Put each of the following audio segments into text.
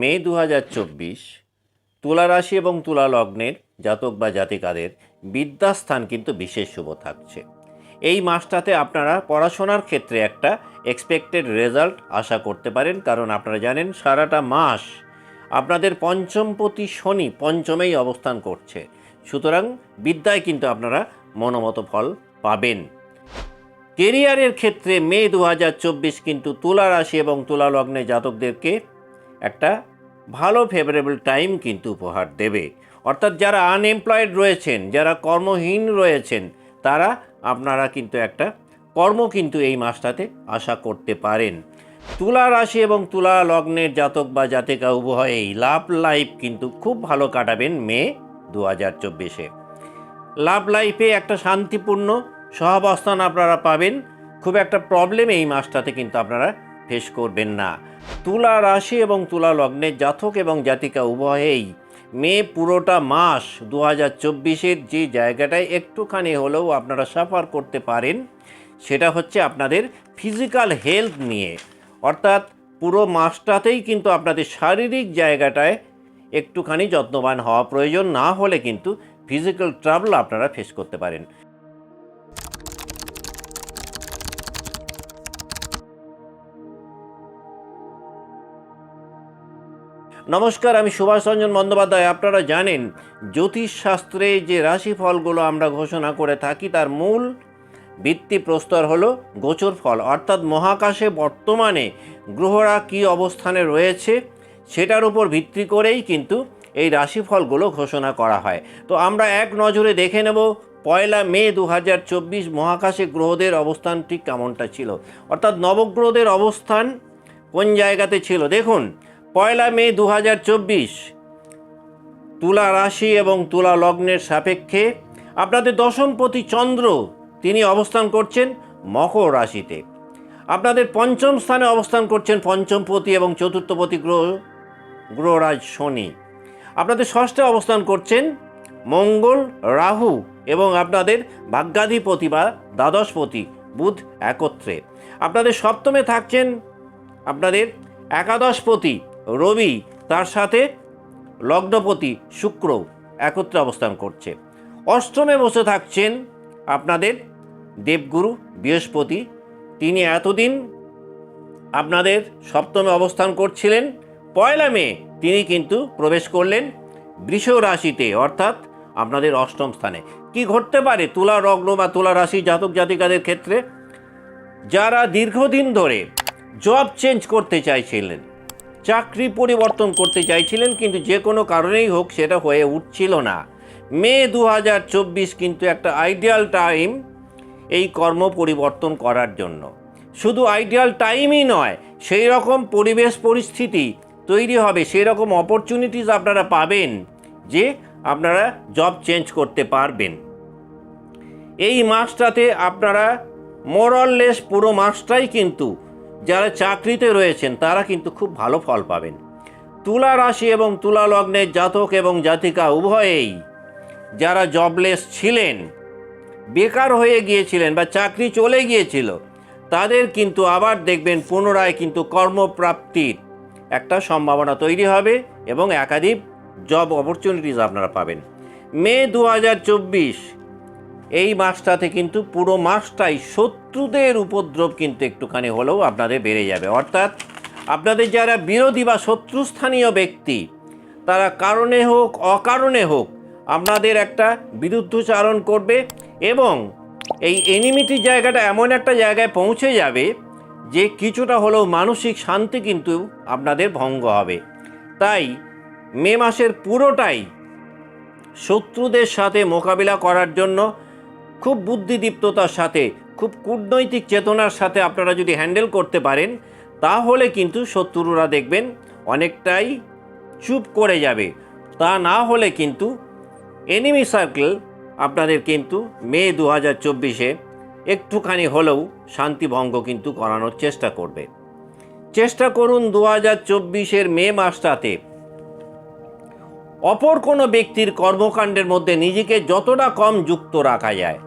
মে দু হাজার চব্বিশ তুলা রাশি এবং তুলা লগ্নের জাতক বা জাতিকাদের বিদ্যাস্থান কিন্তু বিশেষ শুভ থাকছে। এই মাসটাতে আপনারা পড়াশোনার ক্ষেত্রে একটা এক্সপেক্টেড রেজাল্ট আশা করতে পারেন, কারণ আপনারা জানেন সারাটা মাস আপনাদের পঞ্চমপতি শনি পঞ্চমেই অবস্থান করছে। সুতরাং বিদ্যায় কিন্তু আপনারা মনোমতো ফল পাবেন। কেরিয়ারের ক্ষেত্রে মে দু হাজার চব্বিশ কিন্তু তুলা রাশি এবং তুলা লগ্নে জাতকদেরকে একটা ভালো ফেভারেবল টাইম কিন্তু উপহার দেবে। অর্থাৎ যারা আনএমপ্লয়েড রয়েছেন, যারা কর্মহীন রয়েছেন, তারা আপনারা কিন্তু একটা কর্ম কিন্তু এই মাসটাতে আশা করতে পারেন। তুলা রাশি এবং তুলা লগ্নের জাতক বা জাতিকা উভয়েই লাভ লাইফ কিন্তু খুব ভালো কাটাবেন মে দু হাজার চব্বিশে। লাভ লাইফে একটা শান্তিপূর্ণ সহাবস্থান আপনারা পাবেন। খুব একটা প্রবলেম এই মাসটাতে কিন্তু আপনারা ফেস করবেন না। তুলা রাশি এবং তুলা লগ্নের জাতক এবং জাতিকা উভয়েই মে পুরোটা মাস দু হাজার চব্বিশের যে জায়গাটায় একটুখানি হলেও আপনারা সাফার করতে পারেন, সেটা হচ্ছে আপনাদের ফিজিক্যাল হেলথ নিয়ে। অর্থাৎ পুরো মাসটাতেই কিন্তু আপনাদের শারীরিক জায়গাটায় একটুখানি যত্নবান হওয়া প্রয়োজন, না হলে কিন্তু ফিজিক্যাল ট্রাবল আপনারা ফেস করতে পারেন। নমস্কার, আমি সুভাষ রঞ্জন বন্দ্যোপাধ্যায়। আপনারা জানেন জ্যোতিষশাস্ত্রে যে রাশিফলগুলো আমরা ঘোষণা করে থাকি, তার মূল ভিত্তি প্রস্তর হলো গোচর ফল। অর্থাৎ মহাকাশে বর্তমানে গ্রহরা কী অবস্থানে রয়েছে, সেটার উপর ভিত্তি করেই কিন্তু এই রাশিফলগুলো ঘোষণা করা হয়। তো আমরা এক নজরে দেখে নেব, পয়লা মে দু হাজার চব্বিশ মহাকাশে গ্রহদের অবস্থান ঠিক কেমনটা ছিল। অর্থাৎ নবগ্রহদের অবস্থান কোন জায়গাতে ছিল? দেখুন পয়লা মে দু হাজার চব্বিশ। তুলা রাশি এবং তুলা লগ্নের সাপেক্ষে আপনাদের দশমপতি চন্দ্র তিনি অবস্থান করছেন মকর রাশিতে। আপনাদের পঞ্চম স্থানে অবস্থান করছেন পঞ্চমপতি এবং চতুর্থপতি গ্রহ, গ্রহরাজ শনি। আপনাদের ষষ্ঠে অবস্থান করছেন মঙ্গল, রাহু এবং আপনাদের ভাগ্যাধিপতি বা দ্বাদশপতি বুধ একত্রে। আপনাদের সপ্তমে থাকছেন আপনাদের একাদশপতি রবি তার সাথে লগ্নপতি শুক্র একত্রে অবস্থান করছে। অষ্টমে বসে থাকছেন আপনাদের দেবগুরু বৃহস্পতি। তিনি এতদিন আপনাদের সপ্তমে অবস্থান করছিলেন। পয়লা মে তিনি কিন্তু প্রবেশ করলেন বৃষ রাশিতে, অর্থাৎ আপনাদের অষ্টম স্থানে। কি ঘটতে পারে? তুলা রগ্ন বা তুলা রাশি জাতক জাতিকাদের ক্ষেত্রে যারা দীর্ঘদিন ধরে জব চেঞ্জ করতে চাইছিলেন চাকরি পরিবর্তন করতে চাইছিলেন, কিন্তু যে কোনো কারণেই হোক সেটা হয়ে উঠছিল না। মে দু হাজার চব্বিশ কিন্তু একটা আইডিয়াল টাইম এই কর্ম পরিবর্তন করার জন্য। শুধু আইডিয়াল টাইমই নয়, সেই রকম পরিবেশ পরিস্থিতি তৈরি হবে, সেই রকম অপরচুনিটিস আপনারা পাবেন যে আপনারা জব চেঞ্জ করতে পারবেন। এই মাসটাতে আপনারা মোরললেস পুরো মাসটাই কিন্তু যারা চাকরিতে রয়েছেন, তারা কিন্তু খুব ভালো ফল পাবেন। তুলা রাশি এবং তুলা লগ্নের জাতক এবং জাতিকা উভয়েই যারা জবলেস ছিলেন, বেকার হয়ে গিয়েছিলেন বা চাকরি চলে গিয়েছিল, তাদের কিন্তু আবার দেখবেন পুনরায় কিন্তু কর্মপ্রাপ্তির একটা সম্ভাবনা তৈরি হবে এবং একাধিক জব অপরচুনিটিস আপনারা পাবেন। মে দু হাজার চব্বিশ, এই মাসটাতে কিন্তু পুরো মাসটাই শত্রুদের উপদ্রব কিন্তু একটুখানি হলেও আপনাদের বেড়ে যাবে। অর্থাৎ আপনাদের যারা বিরোধী বা শত্রুস্থানীয় ব্যক্তি, তারা কারণে হোক, অকারণে হোক, আপনাদের একটা বিরুদ্ধচারণ করবে এবং এই এনিমিটি জায়গাটা এমন একটা জায়গায় পৌঁছে যাবে যে কিছুটা হলেও মানসিক শান্তি কিন্তু আপনাদের ভঙ্গ হবে। তাই মে মাসের পুরোটাই শত্রুদের সাথে মোকাবিলা করার জন্য খুব বুদ্ধিদীপ্ততার সাথে খুব কূটনৈতিক চেতনার সাথে আপনারা যদি হ্যান্ডেল করতে পারেন, তাহলে কিন্তু শত্রুরা দেখবেন অনেকটাই চুপ করে যাবে। তা না হলে কিন্তু এনিমি সার্কেল আপনাদের কিন্তু মে দু হাজার চব্বিশে একটুখানি হলেও শান্তিভঙ্গ কিন্তু করানোর চেষ্টা করবে। চেষ্টা করুন দু হাজার চব্বিশের মে মাসটাতে অপর কোনো ব্যক্তির কর্মকাণ্ডের মধ্যে নিজেকে যতটা কম যুক্ত রাখা যায়।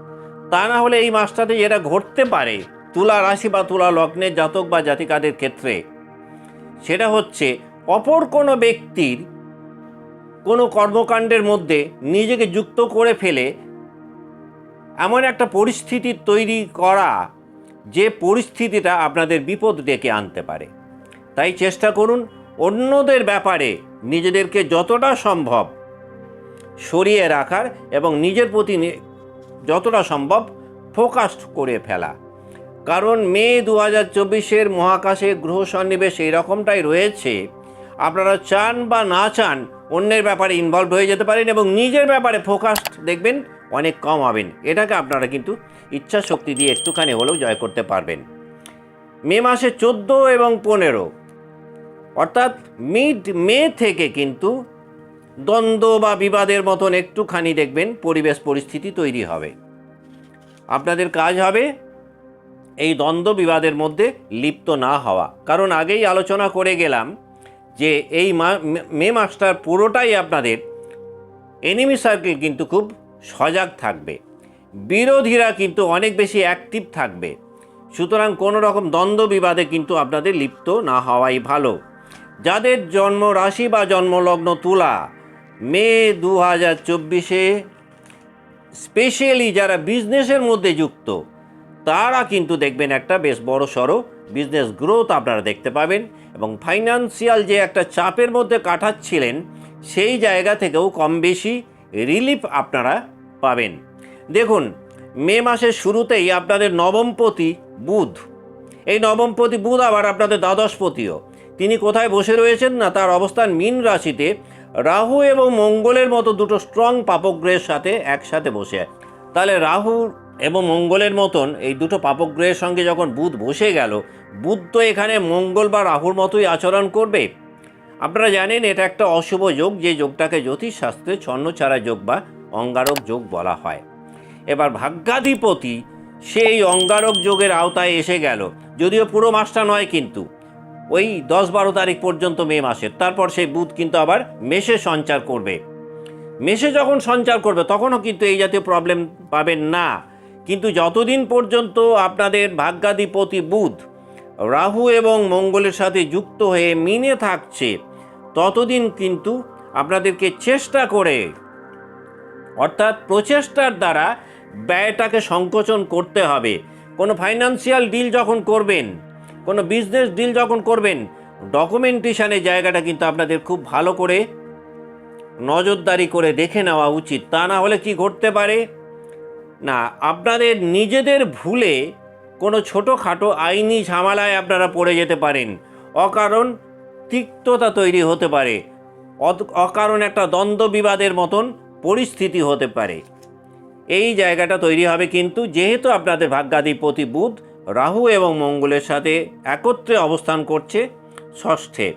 তা না হলে এই মাসটাতে যেটা ঘটতে পারে, তুলা রাশি বা তুলা লগ্নের জাতক বা জাতিকাদের ক্ষেত্রে। সেটা হচ্ছে, অপর কোনো ব্যক্তির কোনো কর্মকাণ্ডের মধ্যে নিজেকে যুক্ত করে ফেলে এমন একটা পরিস্থিতি তৈরি করা, যে পরিস্থিতিটা আপনাদের বিপদ ডেকে আনতে পারে। তাই চেষ্টা করুন অন্যদের ব্যাপারে নিজেদেরকে যতটা সম্ভব সরিয়ে রাখার এবং নিজের প্রতি যতটা সম্ভব ফোকাসড করে ফেলা। কারণ মে দু হাজার চব্বিশের মহাকাশে গ্রহ সন্নিবেশ এই রকমটাই রয়েছে। আপনারা চান বা না চান, অন্যের ব্যাপারে ইনভলভ হয়ে যেতে পারেন এবং নিজের ব্যাপারে ফোকাসড দেখবেন, অনেক কম হবেন। এটাকে আপনারা কিন্তু ইচ্ছা শক্তি দিয়ে একটুখানি হলেও জয় করতে পারবেন। মে মাসে চোদ্দ এবং পনেরো, অর্থাৎ মিড মে থেকে কিন্তু দ্বন্দ্ব বা বিবাদের মতন একটুখানি দেখবেন, পরিবেশ পরিস্থিতি তৈরি হবে। আপনাদের কাজ হবে এই দ্বন্দ্ব বিবাদের মধ্যে লিপ্ত না হওয়া। কারণ আগেই আলোচনা করে গেলাম যে এই মা- মাসটার পুরোটাই আপনাদের এনিমি সার্কেল কিন্তু খুব সজাগ থাকবে। বিরোধীরা কিন্তু অনেক বেশি অ্যাক্টিভ থাকবে। সুতরাং কোনো রকম দ্বন্দ্ব বিবাদে কিন্তু আপনাদের লিপ্ত না হওয়াই ভালো। যাদের জন্ম রাশি বা জন্মলগ্ন তুলা মে দু হাজার চব্বিশে স্পেশালি যারা বিজনেসের মধ্যে যুক্ত, তারা কিন্তু দেখবেন একটা বেশ বড় সড়ো বিজনেস গ্রোথ আপনারা দেখতে পাবেন এবং ফাইন্যান্সিয়াল যে একটা চাপের মধ্যে কাটাচ্ছিলেন, সেই জায়গা থেকেও কম বেশি রিলিফ আপনারা পাবেন। দেখুন, মে মাসের শুরুতেই আপনাদের নবমপতি বুধ। এই নবমপতি বুধ আবার আপনাদের দ্বাদশপতিও তিনি কোথায় বসে রয়েছেন না, তার অবস্থান মীন রাশিতে। রাহু এবং মঙ্গলের মতো দুটো স্ট্রং পাপগ্রহের সাথে একসাথে বসে। তাহলে রাহু এবং মঙ্গলের মতন এই দুটো পাপগ্রহের সঙ্গে যখন বুধ বসে গেল, বুধ তো এখানে মঙ্গল বা রাহুর মতোই আচরণ করবে। আপনারা জানেন এটা একটা অশুভ যোগ যে যোগটাকে জ্যোতিষশাস্ত্রে ছন্নছাড়া যোগ বা অঙ্গারক যোগ বলা হয়। এবার ভাগ্যাধিপতি সেই অঙ্গারক যোগের আওতায় এসে গেল। যদিও পুরো মাসটা নয় কিন্তু। ওই দশ বারো তারিখ পর্যন্ত মে মাসের। তারপর সেই বুধ কিন্তু আবার মেষে সঞ্চার করবে। মেষে যখন সঞ্চার করবে, তখনও কিন্তু এই জাতীয় প্রবলেম পাবেন না। কিন্তু যতদিন পর্যন্ত আপনাদের ভাগ্যাধিপতি বুধ, রাহু এবং মঙ্গলের সাথে যুক্ত হয়ে মিনে থাকছে, ততদিন কিন্তু আপনাদেরকে চেষ্টা করে, অর্থাৎ প্রচেষ্টার দ্বারা ব্যয়টাকে সংকোচন করতে হবে। কোনো ফাইন্যান্সিয়াল ডিল যখন করবেন কোনো বিজনেস ডিল যখন করবেন ডকুমেন্টেশনের জায়গাটা কিন্তু আপনাদের খুব ভালো করে নজরদারি করে দেখে নেওয়া উচিত। তা না হলে কি ঘটতে পারে? না, আপনাদের নিজেদের ভুলে কোনো ছোটোখাটো আইনি ঝামেলায় আপনারা পড়ে যেতে পারেন। অকারণ তিক্ততা তৈরি হতে পারে। অকারণ একটা দ্বন্দ্ব বিবাদের মতন পরিস্থিতি হতে পারে। এই জায়গাটা তৈরি হবে কিন্তু যেহেতু আপনাদের ভাগ্যাধিপতি বুধ রাহু এবং মঙ্গলের সাথে একত্রে অবস্থান করছে ষষ্ঠে।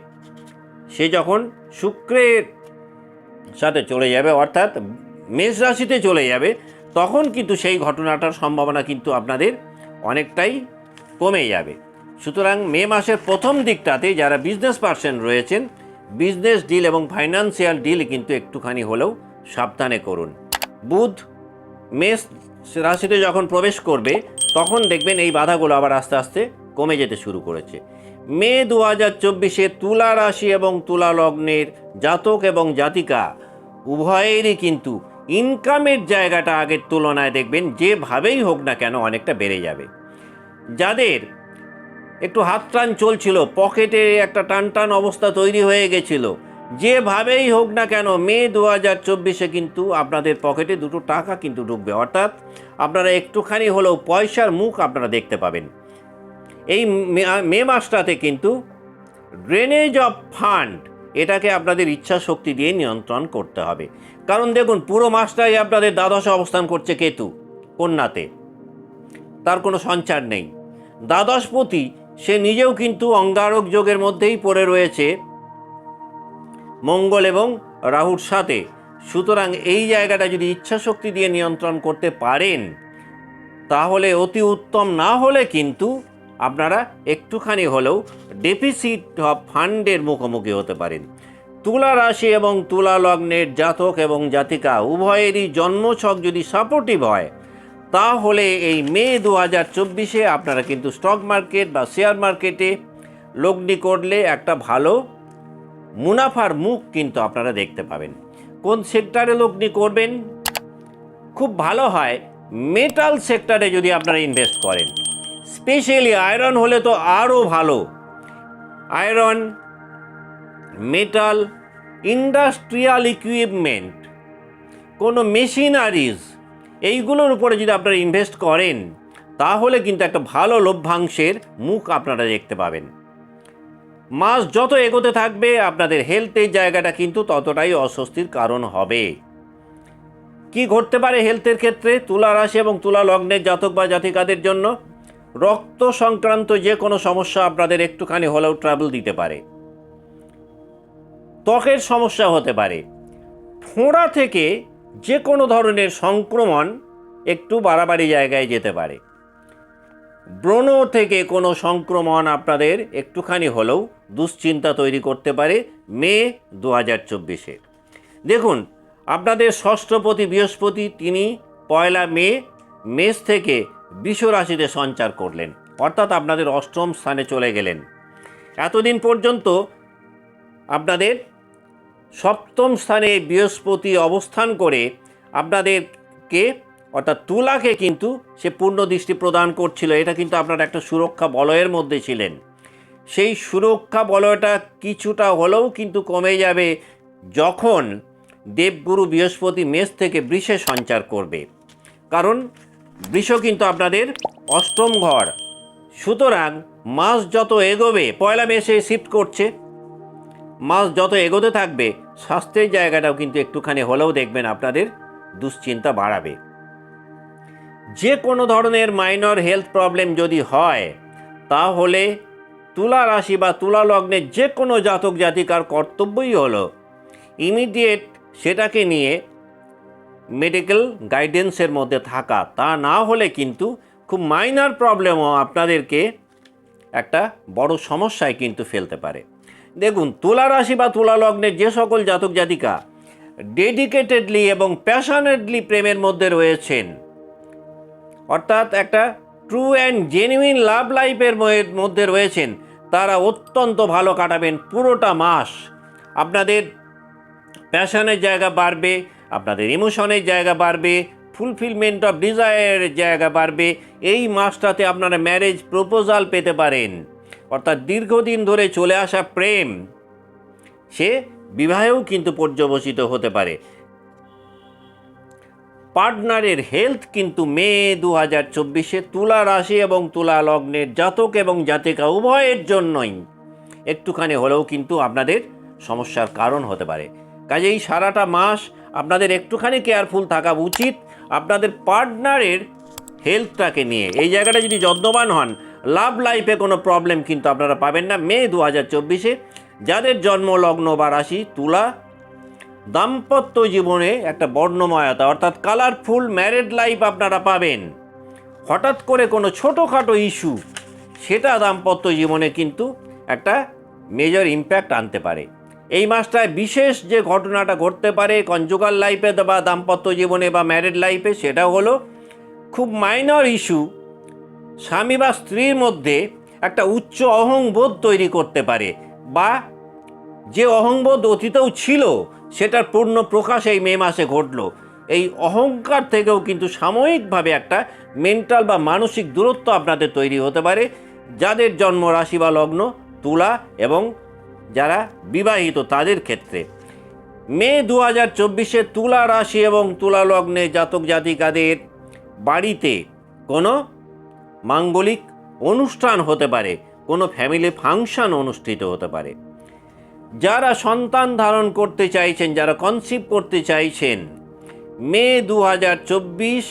সে যখন শুক্রের সাথে চলে যাবে, অর্থাৎ মেষ রাশিতে চলে যাবে, তখন কিন্তু সেই ঘটনাটার সম্ভাবনা কিন্তু আপনাদের অনেকটাই কমে যাবে। সুতরাং মে মাসের প্রথম দিকটাতে যারা বিজনেস পার্সন রয়েছেন বিজনেস ডিল এবং ফাইন্যান্সিয়াল ডিল কিন্তু একটুখানি হলেও সাবধানে করুন। বুধ মেষ রাশিতে যখন প্রবেশ করবে তখন দেখবেন এই বাধাগুলো আবার আস্তে আস্তে কমে যেতে শুরু করেছে। মে দু হাজার চব্বিশে তুলা রাশি এবং তুলা লগ্নের জাতক এবং জাতিকা উভয়েরই কিন্তু ইনকামের জায়গাটা আগের তুলনায় দেখবেন যেভাবেই হোক না কেন অনেকটা বেড়ে যাবে। যাদের একটু হাত টান চলছিল, পকেটে একটা টান টান অবস্থা তৈরি হয়ে গেছিল যেভাবেই হোক না কেন, মে দু হাজার চব্বিশে কিন্তু আপনাদের পকেটে দুটো টাকা কিন্তু ঢুকবে। অর্থাৎ আপনারা একটুখানি হলেও পয়সার মুখ আপনারা দেখতে পাবেন। এই মে- মাসটাতে কিন্তু ড্রেনেজ অফ ফান্ড এটাকে আপনাদের ইচ্ছা শক্তি দিয়ে নিয়ন্ত্রণ করতে হবে। কারণ দেখুন, পুরো মাসটাই আপনাদের দ্বাদশে অবস্থান করছে কেতু, কন্যাতে। তার কোনো সঞ্চার নেই। দ্বাদশপতি সে নিজেও কিন্তু অঙ্গারক যোগের মধ্যেই পড়ে রয়েছে। মঙ্গল এবং রাহুর সাথে। সুতরাং এই জায়গাটা যদি ইচ্ছা শক্তি দিয়ে নিয়ন্ত্রণ করতে পারেন, তাহলে অতি উত্তম। না হলে কিন্তু আপনারা একটুখানি হলেও ডেফিসিট অফ ফান্ডের মুখোমুখি হতে পারেন। তুলা রাশি এবং তুলা লগ্নের জাতক এবং জাতিকা উভয়েরই জন্মছক যদি সাপোর্টিভ হয়, তাহলে এই মে দু হাজার চব্বিশে আপনারা কিন্তু স্টক মার্কেট বা শেয়ার মার্কেটে লগ্নি করলে একটা ভালো মুনাফার মুখ কিন্তু আপনারা দেখতে পাবেন। কোন সেক্টরে লগ্নি করবেন? খুব ভালো হয় মেটাল সেক্টরে যদি আপনারা ইনভেস্ট করেন। স্পেশালি আয়রন হলে তো আরও ভালো। আয়রন মেটাল ইন্ডাস্ট্রিয়াল ইকুইপমেন্ট কোনো মেশিনারিজ এইগুলোর উপরে যদি আপনারা ইনভেস্ট করেন, তাহলে কিন্তু একটা ভালো লভ্যাংশের মুখ আপনারা দেখতে পাবেন। মাস যত এগোতে থাকবে, আপনাদের হেলথের জায়গাটা কিন্তু ততটাই অস্বস্তির কারণ হবে। কি ঘটতে পারে হেলথের ক্ষেত্রে? তুলা রাশি এবং তুলা লগ্নের জাতক বা জাতিকাদের জন্য রক্ত সংক্রান্ত যে কোনো সমস্যা আপনাদের একটুখানি হলেও ট্রাভেল দিতে পারে। ত্বকের সমস্যা হতে পারে। ফোঁড়া থেকে যে কোনো ধরনের সংক্রমণ একটু বাড়াবাড়ি জায়গায় যেতে পারে। ব্রণ থেকে কোনো সংক্রমণ আপনাদের একটুখানি হলেও দুশ্চিন্তা তৈরি করতে পারে মে দু হাজার চব্বিশে। দেখুন, আপনাদের ষষ্ঠপতি বৃহস্পতি তিনি পয়লা মে, মেষ থেকে বিষ রাশিতে সঞ্চার করলেন, অর্থাৎ আপনাদের অষ্টম স্থানে চলে গেলেন। এতদিন পর্যন্ত আপনাদের সপ্তম স্থানে বৃহস্পতি অবস্থান করে আপনাদেরকে অর্থাৎ তুলাকে কিন্তু সে পূর্ণ দৃষ্টি প্রদান করছিল, এটা কিন্তু আপনার একটা সুরক্ষা বলয়ের মধ্যে ছিলেন। সেই সুরক্ষা বলয়টা কিছুটা হলেও কিন্তু কমে যাবে যখন দেবগুরু বৃহস্পতি মেষ থেকে বৃষে সঞ্চার করবে। কারণ বৃষ কিন্তু আপনাদের অষ্টম ঘর। সুতরাং মাস যত এগোবে, পয়লা মেসে শিফট করছে। মাস যত এগোতে থাকবে, স্বাস্থ্যের জায়গাটাও কিন্তু একটুখানি হলেও দেখবেন আপনাদের দুশ্চিন্তা বাড়াবে। যে কোনো ধরনের মাইনর হেলথ প্রবলেম যদি হয়, তাহলে তুলা রাশি বা তুলা লগ্নের যে কোনো জাতক জাতিকার কর্তব্যই হলো ইমিডিয়েট সেটাকে নিয়ে মেডিকেল গাইডেন্সের মধ্যে থাকা। তা না হলে কিন্তু খুব মাইনার প্রবলেমও আপনাদেরকে একটা বড় সমস্যায় কিন্তু ফেলতে পারে। দেখুন, তুলা রাশি বা তুলা লগ্নের যে সকল জাতক জাতিকা ডেডিকেটেডলি এবং প্যাশনেটলি প্রেমের মধ্যে রয়েছেন অর্থাৎ একটা ট্রু অ্যান্ড জেনুইন লাভ লাইফের মধ্যে রয়েছেন। তারা অত্যন্ত ভালো কাটাবেন পুরোটা মাস। আপনাদের প্যাশনের জায়গা বাড়বে, আপনাদের ইমোশনের জায়গা বাড়বে ফুলফিলমেন্ট অফ ডিজায়ারের জায়গা বাড়বে। এই মাসটাতে আপনারা ম্যারেজ প্রপোজাল পেতে পারেন। অর্থাৎ দীর্ঘদিন ধরে চলে আসা প্রেম, সে বিবাহেও কিন্তু পর্যবসিত হতে পারে। পার্টনারের হেলথ কিন্তু মে দু হাজার চব্বিশে তুলা রাশি এবং তুলা লগ্নের জাতক এবং জাতিকা উভয়ের জন্যই। একটুখানি হলেও কিন্তু আপনাদের সমস্যার কারণ হতে পারে। কাজেই সারাটা মাস আপনাদের একটুখানি কেয়ারফুল থাকা উচিত আপনাদের পার্টনারের হেলথটাকে নিয়ে। এই জায়গাটা যদি যত্নবান হন, লাভ লাইফে কোনো প্রবলেম কিন্তু আপনারা পাবেন না মে দু হাজার চব্বিশে। যাদের জন্ম লগ্ন বা রাশি তুলা দাম্পত্য জীবনে একটা বর্ণময়তা, অর্থাৎ কালারফুল ম্যারেড লাইফ আপনারা পাবেন। হঠাৎ করে কোনো ছোটোখাটো ইস্যু সেটা দাম্পত্য জীবনে কিন্তু একটা মেজর ইম্প্যাক্ট আনতে পারে। এই মাসটায় বিশেষ যে ঘটনাটা ঘটতে পারে কনজুগাল লাইফে বা দাম্পত্য জীবনে বা ম্যারেড লাইফে সেটা হলো খুব মাইনর ইস্যু স্বামী বা স্ত্রীর মধ্যে একটা উচ্চ অহংবোধ তৈরি করতে পারে বা যে অহংবোধ অতীতেও ছিল সেটার পূর্ণ প্রকাশ এই মে মাসে ঘটল। এই অহংকার থেকেও কিন্তু সাময়িকভাবে একটা মেন্টাল বা মানসিক দূরত্ব আপনাদের তৈরি হতে পারে, যাদের জন্ম রাশি বা লগ্ন, তুলা এবং যারা বিবাহিত তাদের ক্ষেত্রে। মে দু হাজার চব্বিশে তুলা রাশি এবং তুলা লগ্নে জাতক জাতিকাদের বাড়িতে কোনো মাঙ্গলিক অনুষ্ঠান হতে পারে, কোনো ফ্যামিলি ফাংশন অনুষ্ঠিত হতে পারে। যারা সন্তান ধারণ করতে চাইছেন, যারা কনসিভ করতে চাইছেন, মে দু হাজার চব্বিশ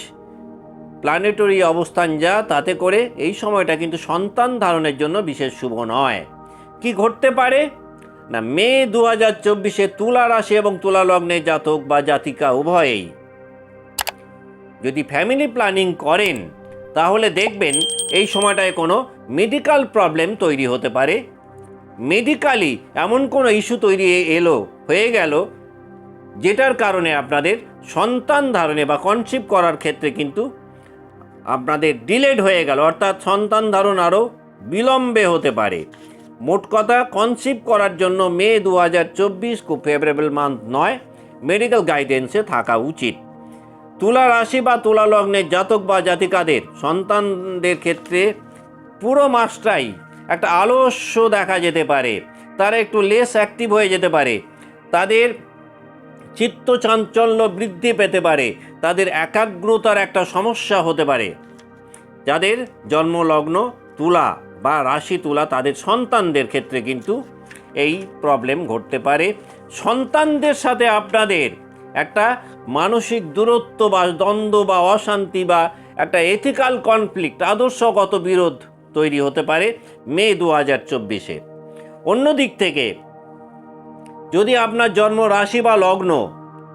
প্ল্যানেটরি অবস্থান যা, তাতে করে এই সময়টা কিন্তু সন্তান ধারণের জন্য বিশেষ শুভ নয়। কি ঘটতে পারে? না, মে দু হাজার চব্বিশে তুলা রাশি এবং তুলা লগ্নে জাতক বা জাতিকা উভয়েই যদি ফ্যামিলি প্ল্যানিং করেন, তাহলে দেখবেন এই সময়টায় কোনো মেডিকেল প্রবলেম তৈরি হতে পারে। মেডিকালি এমন কোনো ইস্যু তৈরি এলো, হয়ে গেল, যেটার কারণে আপনাদের সন্তান ধারণে বা কনসিভ করার ক্ষেত্রে কিন্তু আপনাদের ডিলেড হয়ে গেল, অর্থাৎ সন্তান ধারণ আরও বিলম্বে হতে পারে। মোট কথা কনসিভ করার জন্য মে দু হাজার চব্বিশ, খুব ফেভারেবল মান্থ নয় মেডিকেল গাইডেন্সে থাকা উচিত। তুলা রাশি বা তুলা লগ্নের জাতক বা জাতিকাদের সন্তানদের ক্ষেত্রে পুরো মাসটাই একটা আলস্য দেখা যেতে পারে। তারা একটু লেস অ্যাক্টিভ হয়ে যেতে পারে। তাদের চিত্ত চাঞ্চল্য বৃদ্ধি পেতে পারে। তাদের একাগ্রতার একটা সমস্যা হতে পারে। যাদের জন্মলগ্ন তুলা বা রাশি তুলা তাদের সন্তানদের ক্ষেত্রে কিন্তু এই প্রবলেম ঘটতে পারে। সন্তানদের সাথে আপনাদের একটা মানসিক দূরত্ব বা দ্বন্দ্ব বা অশান্তি বা একটা এথিক্যাল কনফ্লিক্ট আদর্শগত বিরোধ তৈরি হতে পারে মে দু হাজার চব্বিশে অন্যদিক থেকে, যদি আপনার জন্ম রাশি বা লগ্ন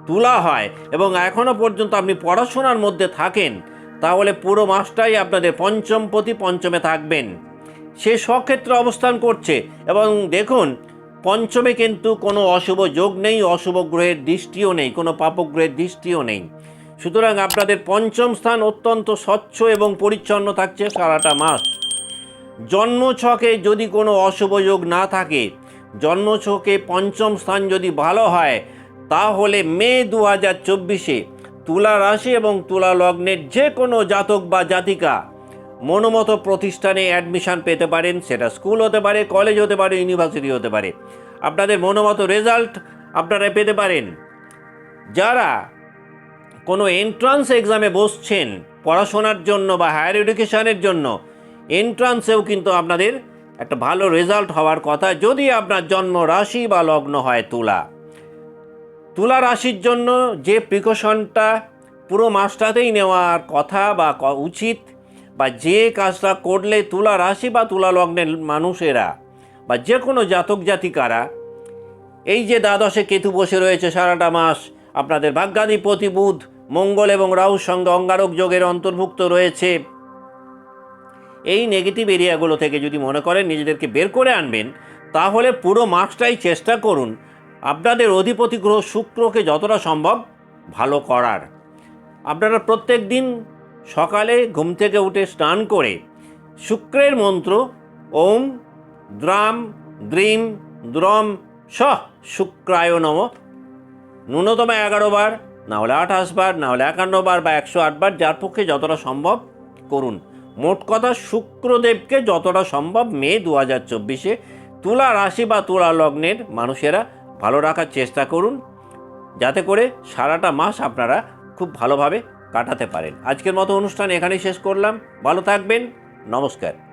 তুলা হয় এবং এখনও পর্যন্ত আপনি পড়াশোনার মধ্যে থাকেন, তাহলে পুরো মাসটাই আপনাদের পঞ্চম প্রতি পঞ্চমে থাকবেন। সে স্বক্ষেত্রে অবস্থান করছে এবং দেখুন, পঞ্চমে কিন্তু কোনো অশুভ যোগ নেই, অশুভ গ্রহের দৃষ্টিও নেই, কোনো পাপগ্রহের দৃষ্টিও নেই। সুতরাং আপনাদের পঞ্চম স্থান অত্যন্ত স্বচ্ছ এবং পরিচ্ছন্ন থাকছে সারাটা মাস। জন্মছকে যদি কোনো অশুভ যোগ না থাকে, জন্মছকে পঞ্চম স্থান যদি ভালো হয়, তাহলে মে দু হাজার চব্বিশে তুলা রাশি এবং তুলা লগ্নের যে কোনো জাতক বা জাতিকা মনোমতো প্রতিষ্ঠানে অ্যাডমিশান পেতে পারেন। সেটা স্কুল হতে পারে কলেজ হতে পারে ইউনিভার্সিটি হতে পারে। আপনাদের মনোমতো রেজাল্ট আপনারা পেতে পারেন। যারা কোনো এন্ট্রান্স এক্সামে বসছেন পড়াশোনার জন্য বা হায়ার এডুকেশনের জন্য এন্ট্রান্সেও কিন্তু আপনাদের একটা ভালো রেজাল্ট হওয়ার কথা যদি আপনার জন্ম রাশি বা লগ্ন হয় তুলা। তুলা রাশির জন্য যে প্রিকশনটা পুরো মাসটাতেই নেওয়ার কথা বা উচিত বা যে কাজটা করলে তুলা রাশি বা তুলা লগ্নের মানুষেরা বা যে কোনো জাতক জাতিকারা, এই যে দ্বাদশে কেতু বসে রয়েছে সারাটা মাস, আপনাদের ভাগ্যাধিপতি বুধ, মঙ্গল এবং রাহুর সঙ্গে অঙ্গারক যোগের অন্তর্ভুক্ত রয়েছে। এই নেগেটিভ এরিয়াগুলো থেকে যদি মনে করেন নিজেদেরকে বের করে আনবেন, তাহলে পুরো মাসটাই চেষ্টা করুন। আপনাদের অধিপতি গ্রহ শুক্রকে যতটা সম্ভব ভালো করার। আপনারা প্রত্যেক দিন সকালে ঘুম থেকে উঠে স্নান করে শুক্রের মন্ত্র ওম দ্রাম দ্রিম দ্রম সহ শুক্রায় নম। ন্যূনতম এগারো বার, না হলে আঠাশ বার, না হলে একান্ন বার বা একশো আট বার যার পক্ষে যতটা সম্ভব করুন। মোট কথা শুক্রদেবকে যতটা সম্ভব মে দু হাজার চব্বিশে তুলা রাশি বা তুলা লগ্নের মানুষেরা ভালো রাখার চেষ্টা করুন, যাতে করে সারাটা মাস আপনারা খুব ভালোভাবে কাটাতে পারেন। আজকের মতো অনুষ্ঠান এখানেই শেষ করলাম। ভালো থাকবেন। নমস্কার।